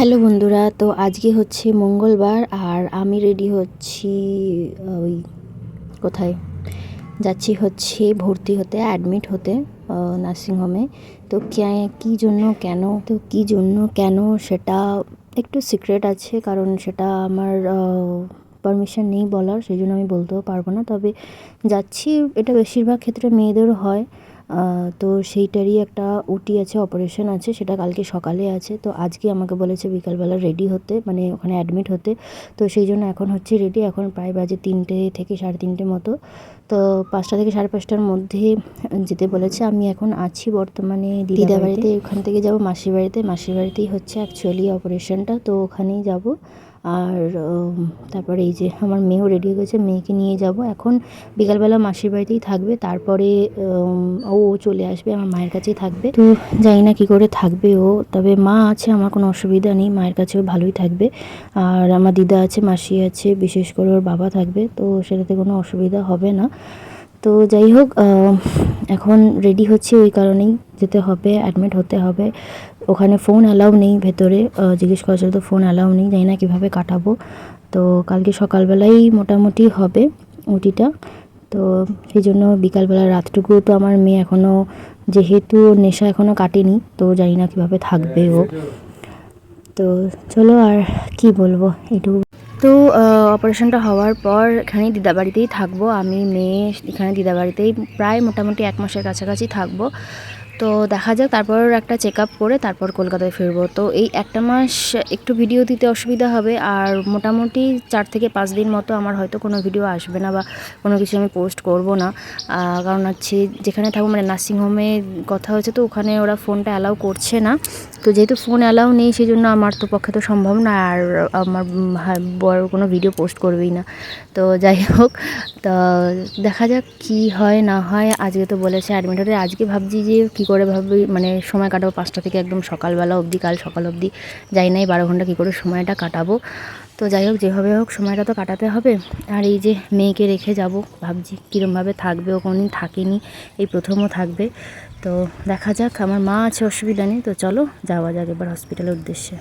Hello বন্ধুরা, তো আজকে হচ্ছে মঙ্গলবার আর আমি রেডি হচ্ছি ওই কোথায়? যাচ্ছি হচ্ছে ভর্তি হতে অ্যাডমিট হতে নার্সিংহোমে তো কে- জন্য, কেন, তো কী জন্য, কেন সেটা একটু সিক্রেট আছে, কারণ সেটা আমার পারমিশন নেই বলার, সেই জন্য আমি বলতেও পারব না। তবে যাচ্ছি, এটা বেশিরভাগ ক্ষেত্রে মেয়েদেরও হয়। তো সেইটারই একটা ওটি আছে অপারেশন আছে, সেটা কালকে সকালে আছে। তো আজকে আমাকে বলেছে বিকালবেলা রেডি হতে মানে ওখানে অ্যাডমিট হতে। তো সেই জন্য এখন হচ্ছে রেডি এখন প্রায় বাজে তিনটে থেকে সাড়ে তিনটে মতো। তো পাঁচটা থেকে সাড়ে পাঁচটার মধ্যে যেতে বলেছে আমি এখন আছি বর্তমানে দিদা বাড়িতে? ওখান থেকে যাব মাসির বাড়িতে। মাসির বাড়িতেই হচ্ছে অ্যাকচুয়ালি অপারেশনটা তো ওখানেই যাব। আর তারপরে এই যে আমার মেয়েও রেডি হয়ে গেছে মেয়েকে নিয়ে যাব। এখন বিকালবেলা মাসির বাড়িতেই থাকবে তারপরে ও চলে আসবে আমার মায়ের কাছেই থাকবে। তো জানি না কী করে থাকবে ও তবে মা আছে আমার কোনো অসুবিধা নেই মায়ের কাছেও ভালোই থাকবে। আর আমার দিদা আছে মাসি আছে বিশেষ করে ওর বাবা থাকবে তো সেটাতে কোনো অসুবিধা হবে না। তো যাই হোক এখন রেডি হচ্ছে ওই কারণেই যেতে হবে অ্যাডমিট হতে হবে। ওখানে ফোন অ্যালাউ নেই ভেতরে জিজ্ঞেস করেছিল তো ফোন অ্যালাউ নেই, জানি না কীভাবে কাটাবো। তো কালকে সকালবেলাই মোটামুটি হবে ওটিটা তো সেই জন্য বিকালবেলা রাতটুকু তো আমার মেয়ে এখনও যেহেতু নেশা এখনও কাটেনি, তো জানি না কীভাবে থাকবে ও। তো চলো আর কি বলব এটুকু তো অপারেশনটা হওয়ার পর এখানে দিদাবাড়িতেই থাকব। আমি, মেয়ে, এখানে দিদাবাড়িতেই প্রায় মোটামুটি এক মাসের কাছাকাছি থাকব। তো দেখা যাক, তারপর একটা চেক আপ করে তারপর কলকাতায় ফিরবো। তো এই একটা মাস একটু ভিডিও দিতে অসুবিধা হবে, আর মোটামুটি চার থেকে পাঁচ দিন মতো আমার হয়তো কোনো ভিডিও আসবে না বা কোনো কিছু আমি পোস্ট করব না। কারণ হচ্ছে যেখানে থাকব মানে নার্সিংহোমে কথা হয়েছে তো, ওখানে ওরা ফোনটা অ্যালাউ করছে না। তো যেহেতু ফোন অ্যালাউ নেই সেই জন্য আমার তো পক্ষে তো সম্ভব না, আর আমার বড় কোনো ভিডিও পোস্ট করবেই না। তো যাই হোক, তা দেখা যাক কি হয়, না হয়। আজকে তো বলেছে অ্যাডমিট হতে, আজকে ভাবছি যে কী করে ভাবি মানে সময় কাটাবো পাঁচটা থেকে একদম সকালবেলা অবধি, কাল সকাল অবধি। যাই নাই, বারো ঘণ্টা কী করে সময়টা কাটাবো? তো যাই হোক, যেভাবে হোক সময়টা তো কাটাতে হবে। আর এই যে মেয়েকে রেখে যাব, ভাবছি কীরমভাবে থাকবে ও, কোনোদিন থাকেনি, এই প্রথমও থাকবে। তো দেখা যাক, আমার মা আছে, অসুবিধা নেই। তো চলো, যাওয়া যাক এবার হসপিটালের উদ্দেশ্যে।